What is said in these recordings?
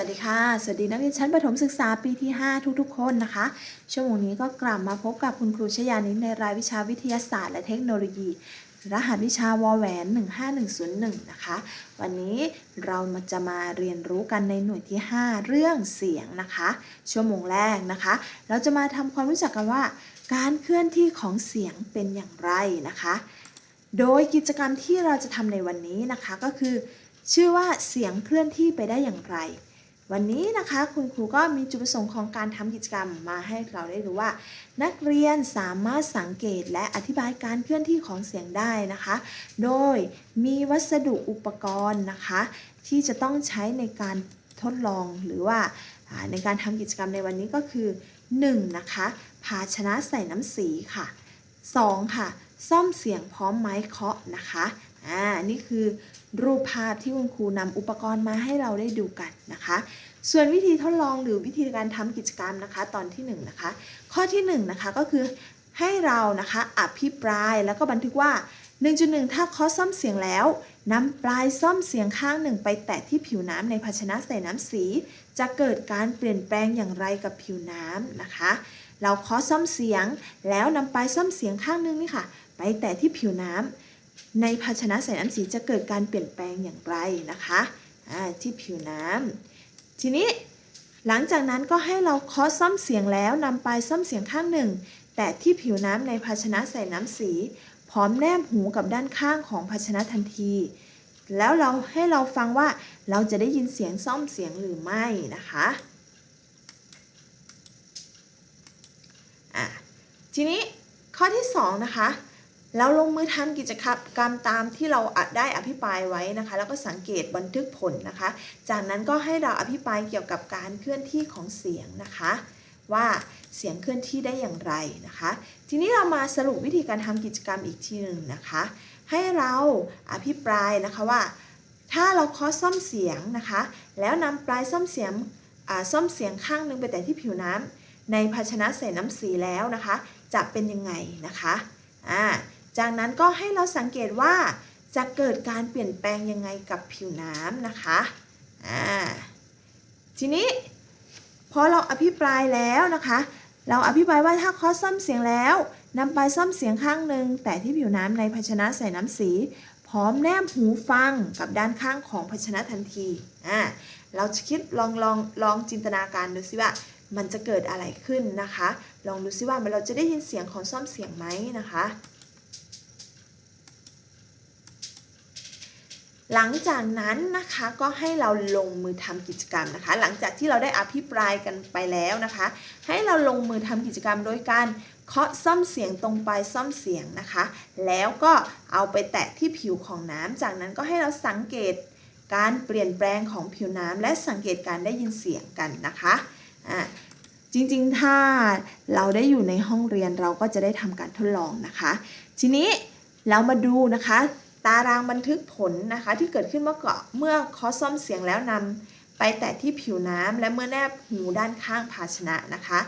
วัสดีค่ะ สวัสดีนักเรียนชั้นประถมศึกษาปีที่ 5 ทุกๆ คนนะคะ ชั่วโมงนี้ก็กลับมาพบกับคุณครูชยานิดในรายวิชาวิทยาศาสตร์และเทคโนโลยี รหัสวิชาวอแหวน 15101 นะคะ วันนี้เรามาจะมาเรียนรู้กันในหน่วยที่ 5 เรื่องเสียงนะคะ ชั่วโมงแรกนะคะ เราจะมาทำความรู้จักกันว่า การเคลื่อนที่ของเสียงเป็นอย่างไรนะคะ โดยกิจกรรมที่เราจะทำในวันนี้นะคะก็คือ ชื่อว่าเสียงเคลื่อนที่ไปได้อย่างไร วันนี้นะคะคุณครูก็มีจุดประสงค์ของการทำกิจกรรมมาให้เราได้รู้ว่า นักเรียนสามารถสังเกตและอธิบายการเคลื่อนที่ของเสียงได้นะคะ โดยมีวัสดุอุปกรณ์นะคะ ที่จะต้องใช้ในการทดลองหรือว่าในการทำกิจกรรมในวันนี้ก็คือ 1. นะคะ ภาชนะใส่น้ำสีค่ะ 2. ค่ะ ซ่อมเสียงพร้อมไม้เคาะนะคะอ่านี่คือรูปภาพที่คุณครูนำอุปกรณ์มาให้เราได้ดูกันนะคะ ส่วนวิธีทดลองหรือวิธีการทำกิจกรรมนะคะ ตอนที่1นงนะคะ ข้อที่1นงนะคะก็คือให้เรานะคะอภิปรายแล้วก็บันทึกว่า 1.1 ถ้าคาะซ่อมเสียงแล้วนำปลายซ่อมเสียงข้างหนึ่งไปแตะที่ผิวน้ำในภาชนะใส่น้ำสี จะเกิดการเปลี่ยนแปลงอย่างไรกับผิวน้ำนะคะ เราคาะซ่อมเสียงแล้วนำปลายซ่อมเสียงข้างหนึงนี่ค่ะ ไปแตะที่ผิวน้ำในภาชนะใส่น้ำสีจะเกิดการเปลี่ยนแปลงอย่างไรนะคะที่ผิวน้ำ ทีนี้หลังจากนั้นก็ให้เราเคาะซ่อมเสียงแล้วนำปลายซ่อมเสียงข้างหนึ่ง แตะที่ผิวน้ำในภาชนะใส่น้ำสี พร้อมแนบหูกับด้านข้างของภาชนะทันที แล้วเราให้เราฟังว่าเราจะได้ยินเสียงซ่อมเสียงหรือไม่นะคะอะทีนี้ข้อที่ 2 นะคะ เราลงมือทำกิจกรรมตามที่เราอัดได้อภิปรายไว้นะคะ แล้วก็สังเกตบันทึกผลนะคะ จากนั้นก็ให้เราอภิปรายเกี่ยวกับการเคลื่อนที่ของเสียงนะคะ ว่าเสียงเคลื่อนที่ได้อย่างไรนะคะ ทีนี้เรามาสรุปวิธีการทำกิจกรรมอีกทีหนึ่งนะคะ ให้เราอภิปรายนะคะว่า ถ้าเราเคาะซ่อมเสียงนะคะ แล้วนำปลายซ่อมเสียงซ่อมเสียงข้างหนึงไปแต่ที่ผิวน้ำในภาชนะใส่น้ำสีแล้วนะคะ จะเป็นยังไงนะคะอ่า จากนั้นก็ให้เราสังเกตว่าจะเกิดการเปลี่ยนแปลงยังไงกับผิวน้ำนะคะอ่าทีนี้พอเราอภิปรายแล้วนะคะ เราอภิปรายว่าถ้าคาะซ่อมเสียงแล้วนำปลายซ่อมเสียงข้างหนึ่งแต่ที่ผิวน้ำในภาชนะใส่น้ำสี พร้อมแนบหูฟังกับด้านข้างของภาชนะทันทีอ่าเราจะคิดลองลองลองจินตนาการดูซิว่ามันจะเกิดอะไรขึ้นนะคะ ลองดูซิว่าเราจะได้ยินเสียงของซ่อมเสียงไหมนะคะ หลังจากนั้นนะคะก็ให้เราลงมือทำกิจกรรมนะคะ หลังจากที่เราได้อภิปรายกันไปแล้วนะคะ ให้เราลงมือทำกิจกรรมโดยการเคาะซ่อมเสียงตรงปลายซ่อมเสียงนะคะ แล้วก็เอาไปแตะที่ผิวของน้ำจากนั้นก็ให้เราสังเกตการเปลี่ยนแปลงของผิวน้ำและสังเกตการได้ยินเสียงกันนะคะอ่าจริงๆ ถ้าเราได้อยู่ในห้องเรียนเราก็จะได้ทำการทดลองนะคะ ทีนี้เรามาดูนะคะ ตารางบันทึกผลนะคะ ที่เกิดขึ้นเมื่อก่อนเมื่อคาะซ่อมเสียงแล้วนำไปแตะที่ผิวน้ำและเมื่อแนบหูด้านข้างภาชนะนะคะ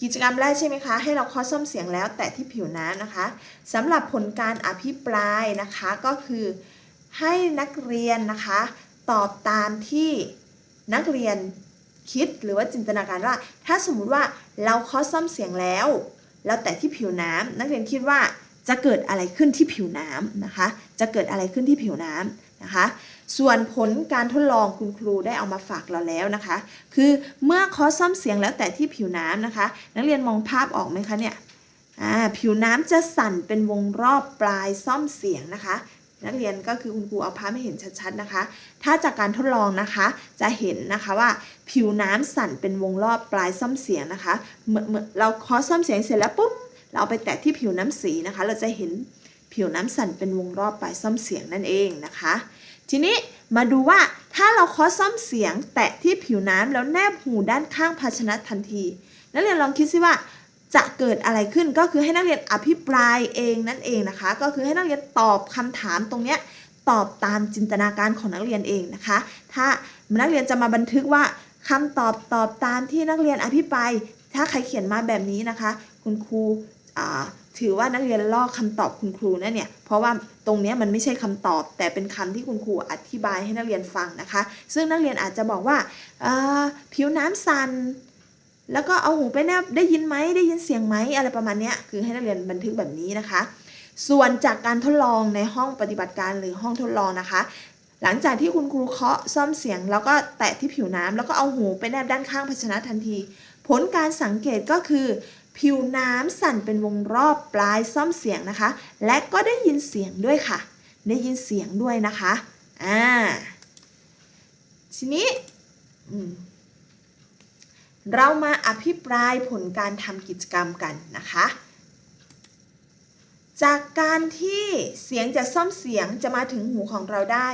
กิจกรรมแรกใช่ไหมคะ ให้เราคาะซ่อมเสียงแล้วแตะที่ผิวน้ำนะคะสำหรับผลการอภิปรายนะคะก็คือให้นักเรียนนะคะ ตอบตามที่นักเรียนคิดหรือว่าจินตนาการว่า ถ้าสมมุติว่าเราคาะซ่อมเสียงแล้ว เราแตะที่ผิวน้ำนักเรียนคิดว่า จะเกิดอะไรขึ้นที่ผิวน้ำนะคะ จะเกิดอะไรขึ้นที่ผิวน้ำนะคะ ส่วนผลการทดลองคุณครูได้เอามาฝากเราแล้วนะคะ คือเมื่อคาะซ่อมเสียงแล้วแต่ที่ผิวน้ำนะคะ นักเรียนมองภาพออกไหมคะเนี่ยผิวน้ำจะสั่นเป็นวงรอบปลายซ่อมเสียงนะคะ นักเรียนก็คือคุณครูเอาภาพให้เห็นชัดๆนะคะ ถ้าจากการทดลองนะคะจะเห็นนะคะว่าผิวน้ำสั่นเป็นวงรอบปลายซ่อมเสียงนะคะเมื่อเมื่อเราคาะซ่อมเสียงเสร็จแล้วปุ๊บ เราเอาไปแตะที่ผิวน้ำสีนะคะ เราจะเห็นผิวน้ำสั่นเป็นวงรอบปลายซ่อมเสียงนั่นเองนะคะ ทีนี้มาดูว่าถ้าเราเคาะซ่อมเสียง แตะที่ผิวน้ำแล้วแนบหูด้านข้างภาชนะทันที นักเรียนลองคิดซิว่าจะเกิดอะไรขึ้นก็คือให้นักเรียนอภิปรายเองนั่นเองนะคะ ก็คือให้นักเรียนตอบคำถามตรงเนี้ยตอบตามจินตนาการของนักเรียนเองนะคะ ถ้านักเรียนจะมาบันทึกว่าคำตอบตอบตามที่นักเรียนอภิปราย ถ้าใครเขียนมาแบบนี้นะคะ คุณครู ถือว่านักเรียนลอกคำตอบคุณครูนะเนี่ยเพราะว่าตรงนี้มันไม่ใช่คำตอบ แต่เป็นคำที่คุณครูอธิบายให้นักเรียนฟังนะคะ ซึ่งนักเรียนอาจจะบอกว่าผิวน้ำสั่นแล้วก็เอาหูไปแนบได้ยินไหมได้ยินเสียงไหมอะไรประมาณนี้คือให้นักเรียนบันทึกแบบนี้นะคะ ส่วนจากการทดลองในห้องปฏิบัติการหรือห้องทดลองนะคะ หลังจากที่คุณครูเคาะซ่อมเสียง แล้วก็แตะที่ผิวน้ำแล้วก็เอาหูไปแนบด้านข้างภาชนะทันที ผลการสังเกตก็คือ ผิวน้ำสั่นเป็นวงรอบปลายซ่อมเสียงนะคะ และก็ได้ยินเสียงด้วยค่ะ ได้ยินเสียงด้วยนะคะอ่าทีนี้เรามาอภิปรายผลการทำกิจกรรมกันนะคะ จากการที่เสียงจากซ่อมเสียงจะมาถึงหูของเราได้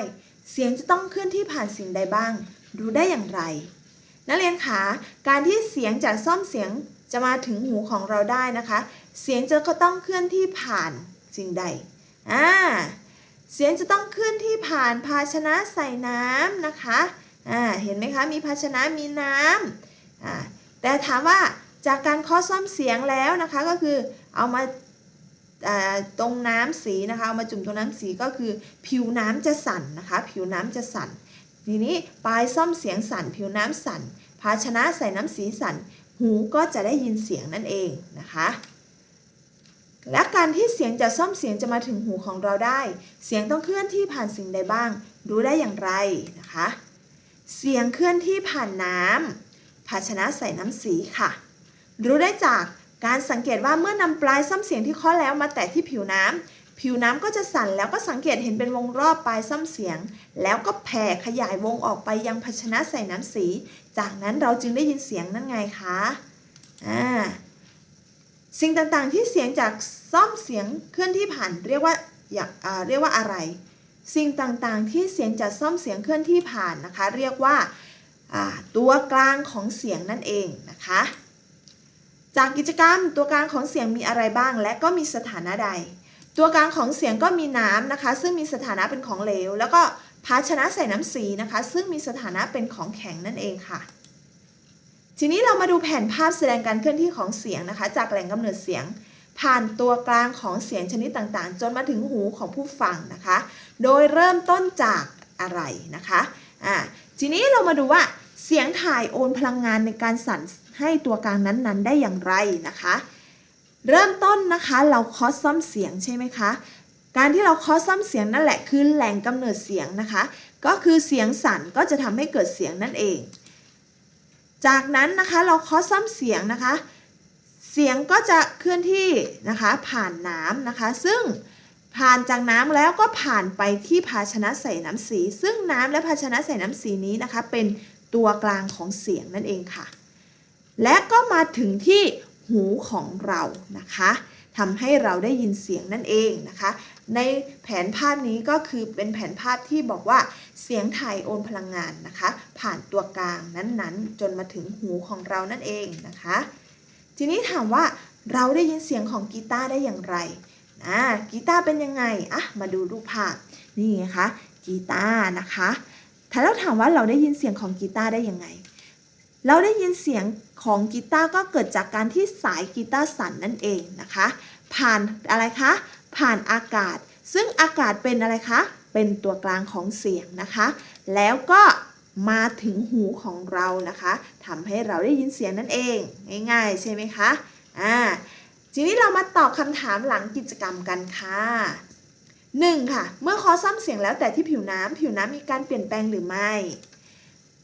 เสียงจะต้องเคลื่อนที่ผ่านสิ่งใดบ้างรู้ได้อย่างไร นักเรียนคะการที่เสียงจากซ่อมเสียง จะมาถึงหูของเราได้นะคะ เสียงจะก็ต้องเคลื่อนที่ผ่านสิ่งใดอ่าเสียงจะต้องเคลื่อนที่ผ่านภาชนะใส่น้ำนะคะอ่าเห็นไหมคะมีภาชนะมีน้ำอ่าแต่ถามว่าจากการเคาะซ่อมเสียงแล้วนะคะก็คือเอามาอ่าตรงน้ำสีนะคะเอามาจุ่มตรงน้ำสีก็คือผิวน้ำจะสั่นนะคะ ผิวน้ำจะสั่น ทีนี้ปลายซ่อมเสียงสั่น ผิวน้ำสั่น ภาชนะใส่น้ำสีสั่น หูก็จะได้ยินเสียงนั่นเองนะคะ และการที่เสียงจากซ่อมเสียงจะมาถึงหูของเราได้ เสียงต้องเคลื่อนที่ผ่านสิ่งใดบ้าง รู้ได้อย่างไรนะคะ เสียงเคลื่อนที่ผ่านน้ำภาชนะใส่น้ำสีค่ะ รู้ได้จากการสังเกตว่าเมื่อนำปลายซ่อมเสียงที่เคาะแล้วมาแตะที่ผิวน้ำผิวน้ำก็จะสั่นแล้วก็สังเกตเห็นเป็นวงรอบปลายซ่อมเสียง แล้วก็แผ่ขยายวงออกไปยังภาชนะใส่น้ำสี จากนั้นเราจึงได้ยินเสียงนั่นไงคะอ่าสิ่งต่างๆที่เสียงจากซ่อมเสียงเคลื่อนที่ผ่านเรียกว่าอยากเรียกว่าอะไร สิ่งต่างๆที่เสียงจากซ่อมเสียงเคลื่อนที่ผ่านนะคะ เรียกว่าตัวกลางของเสียงนั่นเองนะคะ จากกิจกรรมตัวกลางของเสียงมีอะไรบ้าง และก็มีสถานะใด ตัวกลางของเสียงก็มีน้ำนะคะ ซึ่งมีสถานะเป็นของเหลว แล้วก็ ภาชนะใส่น้ำสีนะคะ ซึ่งมีสถานะเป็นของแข็งนั่นเองค่ะ ทีนี้เรามาดูแผนภาพแสดงการเคลื่อนที่ของเสียงนะคะ จากแหล่งกำเนิดเสียง ผ่านตัวกลางของเสียงชนิดต่างๆ จนมาถึงหูของผู้ฟังนะคะ โดยเริ่มต้นจากอะไรนะคะอ่าทีนี้เรามาดูว่าเสียงถ่ายโอนพลังงานในการสั่นให้ตัวกลางนั้นๆ ได้อย่างไรนะคะ เริ่มต้นนะคะเราคาะซ่อมเสียงใช่ไหมคะ การที่เราคาะซ่อมเสียงนั่นแหละคือแหล่งกำเนิดเสียงนะคะ ก็คือเสียงสั่นก็จะทำให้เกิดเสียงนั่นเอง จากนั้นนะคะเราคาะซ่อมเสียงนะคะ เสียงก็จะเคลื่อนที่นะคะผ่านน้ำนะคะ ซึ่งผ่านจากน้ำแล้วก็ผ่านไปที่ภาชนะใส่น้ำสี ซึ่งน้ำและภาชนะใส่น้ำสีนี้นะคะ เป็นตัวกลางของเสียงนั่นเองค่ะ และก็มาถึงที่หูของเรานะคะทำให้เราได้ยินเสียงนั่นเองนะคะ ในแผนภาพนี้ก็คือเป็นแผนภาพที่บอกว่าเสียงถ่ายโอนพลังงานนะคะ ผ่านตัวกลางนั้นๆ จนมาถึงหูของเรานั่นเองนะคะ ทีนี้ถามว่าเราได้ยินเสียงของกีตาร์ได้อย่างไรอ่ากีตาร์เป็นยังไงอะมาดูรูปภาพนี่ไงคะกีตาร์นะคะถ้าเราถามว่าเราได้ยินเสียงของกีตาร์ได้ยังไง เราได้ยินเสียงของกีตาร์ก็เกิดจากการที่สายกีตาร์สั่นนั่นเองนะคะ ผ่านอะไรคะ ผ่านอากาศ ซึ่งอากาศเป็นอะไรคะ เป็นตัวกลางของเสียงนะคะ แล้วก็มาถึงหูของเรานะคะทำให้เราได้ยินเสียงนั่นเอง ง่ายๆ ใช่ไหมคะอ่าทีนี้เรามาตอบคำถามหลังกิจกรรมกันค่ะ 1. ค่ะ เมื่อคอซ่อมเสียงแล้วแต่ที่ผิวน้ำผิวน้ำมีการเปลี่ยนแปลงหรือไม่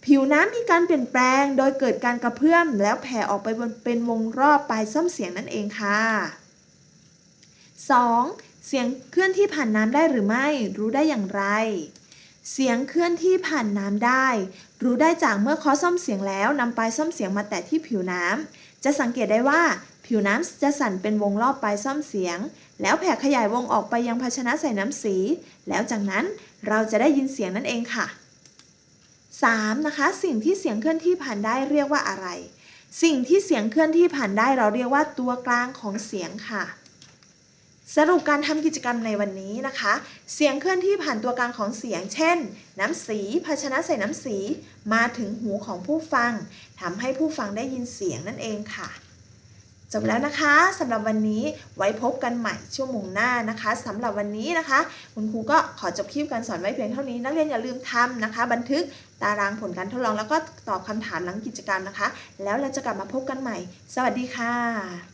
ผิวน้ำมีการเปลี่ยนแปลง โดยเกิดการกระเพื่อมแล้วแผ่ออกไปบนเป็นวงรอบปลายซ่อมเสียงนั่นเองค่ะ 2. เสียงเคลื่อนที่ผ่านน้ำได้หรือไม่ รู้ได้อย่างไร เสียงเคลื่อนที่ผ่านน้ำได้ รู้ได้จากเมื่อเคาะซ่อมเสียงแล้วนำปลายซ่อมเสียงมาแตะที่ผิวน้ำจะสังเกตได้ว่าผิวน้ำจะสั่นเป็นวงรอบปลายซ่อมเสียง แล้วแผ่ขยายวงออกไปยังภาชนะใส่น้ำสี แล้วจากนั้นเราจะได้ยินเสียงนั่นเองค่ะ 3. นะคะ สิ่งที่เสียงเคลื่อนที่ผ่านได้เรียกว่าอะไร สิ่งที่เสียงเคลื่อนที่ผ่านได้เราเรียกว่าตัวกลางของเสียงค่ะ สรุปการทำกิจกรรมในวันนี้นะคะ เสียงเคลื่อนที่ผ่านตัวกลางของเสียง เช่น น้ำสี ภาชนะใส่น้ำสี มาถึงหูของผู้ฟังทำให้ผู้ฟังได้ยินเสียงนั่นเองค่ะ จบแล้วนะคะสำหรับวันนี้ไว้พบกันใหม่ชั่วโมงหน้านะคะสำหรับวันนี้นะคะ คุณครูก็ขอจบคลิปการสอนไว้เพียงเท่านี้ นักเรียนอย่าลืมทำนะคะ บันทึกตารางผลการทดลองแล้วก็ตอบคำถามหลังกิจกรรมนะคะ แล้วเราจะกลับมาพบกันใหม่ สวัสดีค่ะ